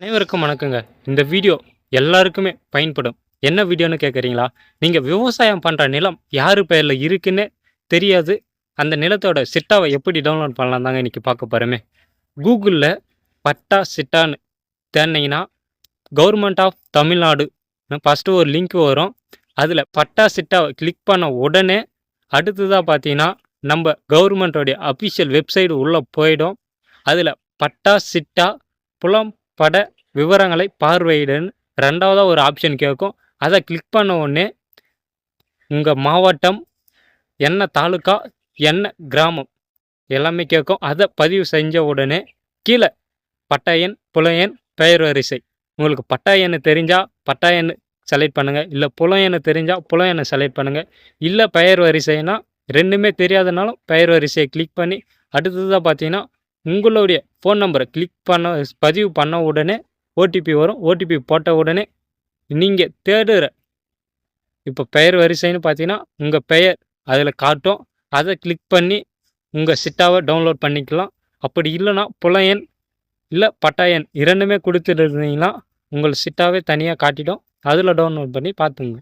அனைவருக்கும் வணக்கங்க. இந்த வீடியோ எல்லாருக்குமே பயன்படும். என்ன வீடியோன்னு கேட்குறீங்களா நீங்கள் விவசாயம் பண்ணுற நிலம் யார் பெயரில் இருக்குன்னு தெரியாது. அந்த நிலத்தோட சிட்டாவை எப்படி டவுன்லோட் பண்ணலாம் தாங்க இன்றைக்கி பார்க்க போகிறோமே கூகுளில் பட்டா சிட்டான்னு தேடினீங்கன்னா கவர்மெண்ட் ஆஃப் தமிழ்நாடு ஃபஸ்ட்டு ஒரு லிங்க் வரும். அதில் பட்டா சிட்டாவை கிளிக் பண்ண உடனே அடுத்ததாக பார்த்தீங்கன்னா நம்ம கவர்மெண்ட்டோடைய அஃபிஷியல் வெப்சைடு உள்ளே போயிடும். அதில் பட்டா சிட்டா புலம் பட விவரங்களை பார்வையிடன்னு ரெண்டாவதாக ஒரு ஆப்ஷன் கேட்கும் அதை கிளிக் பண்ண உடனே உங்கள் மாவட்டம் என்ன தாலுக்கா என்ன கிராமம் எல்லாமே கேட்கும் அதை பதிவு செஞ்ச உடனே கீழே பட்டாயன் புலையன் பெயர் வரிசை. உங்களுக்கு பட்டாயன்னு தெரிஞ்சால் பட்டாயன்னு செலக்ட் பண்ணுங்கள் இல்லை புலையன்னு தெரிஞ்சால் புலையனை செலக்ட் பண்ணுங்கள் இல்லை பெயர் வரிசைனா ரெண்டுமே தெரியாதனாலும் பெயர் வரிசையை கிளிக் பண்ணி அடுத்ததாக பார்த்தீங்கன்னா உங்களுடைய ஃபோன் நம்பரை கிளிக் பண்ண பதிவு பண்ண உடனே ஓடிபி வரும். ஓடிபி போட்ட உடனே நீங்கள் தேடுற இப்போ பெயர் வரிசைன்னு பார்த்தீங்கன்னா உங்கள் பெயர் அதில் காட்டும். அதை கிளிக் பண்ணி உங்கள் சிட்டாவை டவுன்லோட் பண்ணிக்கலாம். அப்படி இல்லைன்னா புலையன் இல்லை பட்டாயன் இரண்டுமே கொடுத்துருந்தீங்கன்னா உங்கள் சிட்டாவே தனியாக காட்டிடும். அதில் டவுன்லோட் பண்ணி பார்த்துங்க.